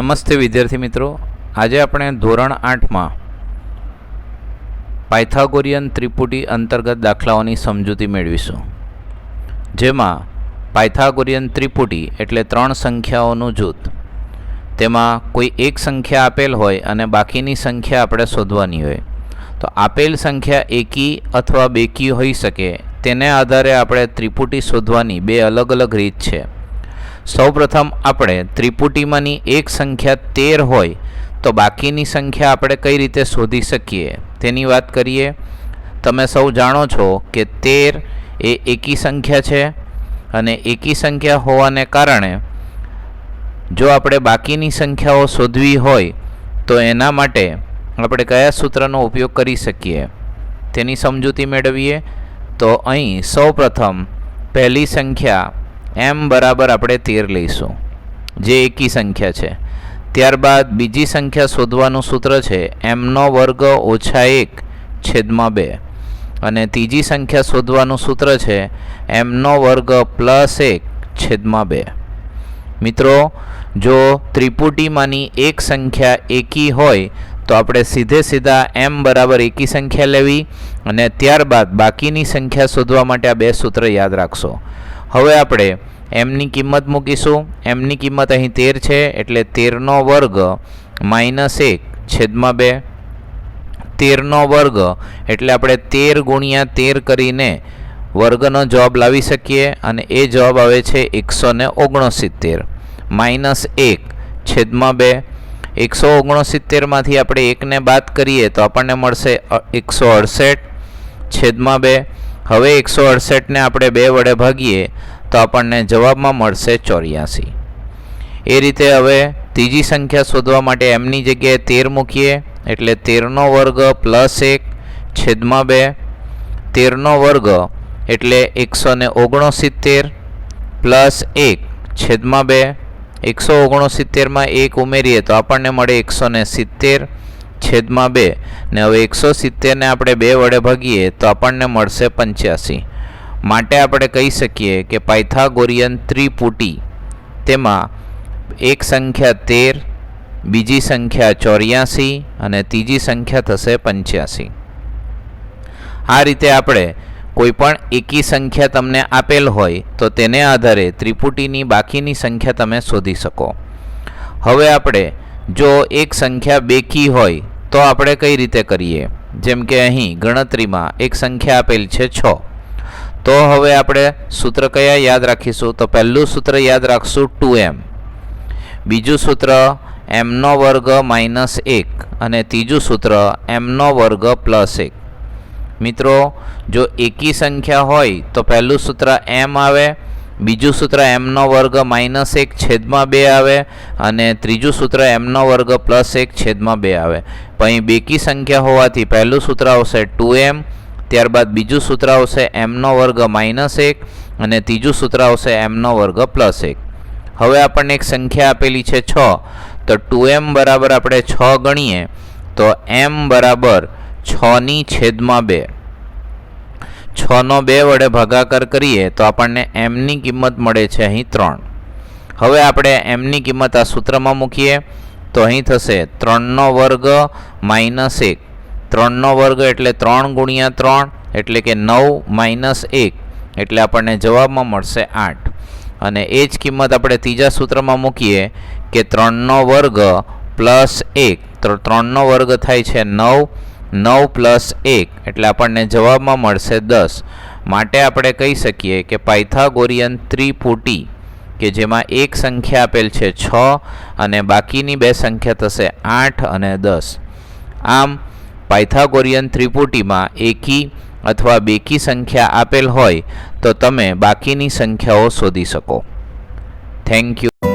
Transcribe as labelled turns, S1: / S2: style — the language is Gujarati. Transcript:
S1: નમસ્તે વિદ્યાર્થી મિત્રો. આજે આપણે ધોરણ આઠમાં પાયથાગોરિયન ત્રિપુટી અંતર્ગત દાખલાઓની સમજૂતી મેળવીશું. જેમાં પાયથાગોરિયન ત્રિપુટી એટલે ત્રણ સંખ્યાઓનું જૂથ. તેમાં કોઈ એક સંખ્યા આપેલ હોય અને બાકીની સંખ્યા આપણે શોધવાની હોય. તો આપેલ સંખ્યા એકી અથવા બેકી હોઈ શકે. તેને આધારે આપણે ત્રિપુટી શોધવાની બે અલગ અલગ રીત છે. સૌપ્રથમ આપણે ત્રિપુટીમાંની એક સંખ્યા તેર હોય તો બાકીની સંખ્યા આપણે કઈ રીતે શોધી શકીએ? તેની વાત કરીએ. તમે સૌ જાણો છો કે તેર એ એકી સંખ્યા છે અને એકી સંખ્યા હોવાને કારણે જો આપણે બાકીની સંખ્યાઓ શોધવી હોય તો એના માટે આપણે કયા સૂત્રનો ઉપયોગ કરી શકીએ? તેની સમજૂતી મેળવીએ. તો અહીં સૌપ્રથમ પહેલી સંખ્યા એમ બરાબર આપણે તેર લઈશું. જે એકી સંખ્યા છે. ત્યારબાદ બીજી સંખ્યા શોધવાનું સૂત્ર છે, એમનો વર્ગ ઓછા એક છેદમાં બે. અને ત્રીજી સંખ્યા શોધવાનું સૂત્ર છે, એમનો વર્ગ પ્લસ એક છેદમાં બે. મિત્રો, જો ત્રિપુટીમાંની એક સંખ્યા એકી હોય, તો આપણે સીધે સીધા એમ બરાબર એકી સંખ્યા લેવી અને ત્યારબાદ બાકીની સંખ્યા શોધવા માટે આ બે સૂત્ર યાદ રાખશો. હવે આપણે એમની કિંમત મૂકીશું. એમની કિંમત અહીં તેર છે, એટલે તેરનો વર્ગ માઇનસ એક છેદમાં બે. તેરનો વર્ગ, એટલે આપણે તેર ગુણ્યા તેર કરીને વર્ગનો જવાબ લાવી શકીએ અને એ જવાબ આવે છે એકસો ને ઓગણસિત્તેર. માઇનસ એક છેદમાં બે. એકસો ઓગણસિત્તેરમાંથી આપણે એકને બાદ કરીએ તો આપણને મળશે એકસો અડસઠ છેદમાં બે. હવે એકસો અડસઠને આપણે બે વડે ભાગીએ તો આપણને જવાબમાં મળશે ચોર્યાસી. એ રીતે હવે ત્રીજી સંખ્યા શોધવા માટે એમની જગ્યાએ તેર મૂકીએ, એટલે તેરનો વર્ગ પ્લસ એક છેદમાં બે. તેરનો વર્ગ એટલે એકસો ને ઓગણસિત્તેર પ્લસ એક છેદમાં બે. એકસો ઓગણસિત્તેરમાં એક ઉમેરીએ તો આપણને મળે એકસો સિત્તેર. છેદમાં બે. ને હવે એકસો સિત્તેરને આપણે બે વડે ભાગીએ તો આપણને મળશે પંચ્યાસી. માટે આપણે કહી શકીએ કે પાયથાગોરિયન ત્રિપુટી તેમાં એક સંખ્યા તેર, બીજી સંખ્યા ચોર્યાસી અને ત્રીજી સંખ્યા થશે પંચ્યાસી. આ રીતે આપણે કોઈપણ એકી સંખ્યા તમને આપેલ હોય તો તેને આધારે ત્રિપુટીની બાકીની સંખ્યા તમે શોધી શકો. હવે આપણે જો એક સંખ્યા બેકી હોય તો આપણે કઈ રીતે કરીએ? જેમ કે અહીં ગણતરીમાં એક સંખ્યા આપેલ છે છ. તો હવે આપણે સૂત્ર કયા યાદ રાખીશું? તો પહેલું સૂત્ર યાદ રાખશું ટુ એમ. બીજું સૂત્ર એમનો વર્ગ માઇનસ એક. અને ત્રીજું સૂત્ર એમનો વર્ગ પ્લસ એક. મિત્રો, જો એકી સંખ્યા હોય, તો પહેલું સૂત્ર એમ આવે, બીજું સૂત્ર એમનો વર્ગ માઇનસ એક છેદમાં બે આવે, અને ત્રીજું સૂત્ર એમનો વર્ગ પ્લસ એક છેદમાં બે આવે. અહીં બેકી સંખ્યા હોવાથી પહેલું સૂત્ર આવશે ટુ એમ, ત્યારબાદ બીજું સૂત્ર આવશે એમનો વર્ગ માઇનસ એક, અને ત્રીજું સૂત્ર આવશે એમનો વર્ગ પ્લસ એક. હવે આપણને એક સંખ્યા આપેલી છે છ. તો ટુ એમ બરાબર આપણે છ ગણીએ, તો એમ બરાબર છની છેદમાં બે. છનો બે વડે ભાગાકાર કરીએ, તો આપણને એમની કિંમત મળે છે અહીં ત્રણ. હવે આપણે એમની કિંમત આ સૂત્રમાં મૂકીએ. તો અહીં થશે ત્રણનો વર્ગ માઇનસ એક. ત્રણનો વર્ગ એટલે ત્રણ ગુણ્યા ત્રણ, એટલે કે નવ માઇનસ એક. એટલે આપણને જવાબમાં મળશે આઠ. અને એ જ કિંમત આપણે ત્રીજા સૂત્રમાં મૂકીએ કે ત્રણનો વર્ગ પ્લસ એક. તો ત્રણનો વર્ગ થાય છે નવ નવ પ્લસ એક. એટલે આપણને જવાબમાં મળશે દસ. માટે આપણે કહી શકીએ કે પાયથાગોરિયન ત્રિપુટી કે જેમાં એક સંખ્યા આપેલ છે છ અને બાકીની બે સંખ્યા થશે આઠ અને દસ. આમ પાયથાગોરિયન ત્રિપુટીમાં એકી અથવા બેકી સંખ્યા આપેલ હોય તો તમે બાકીની સંખ્યાઓ શોધી શકો. Thank you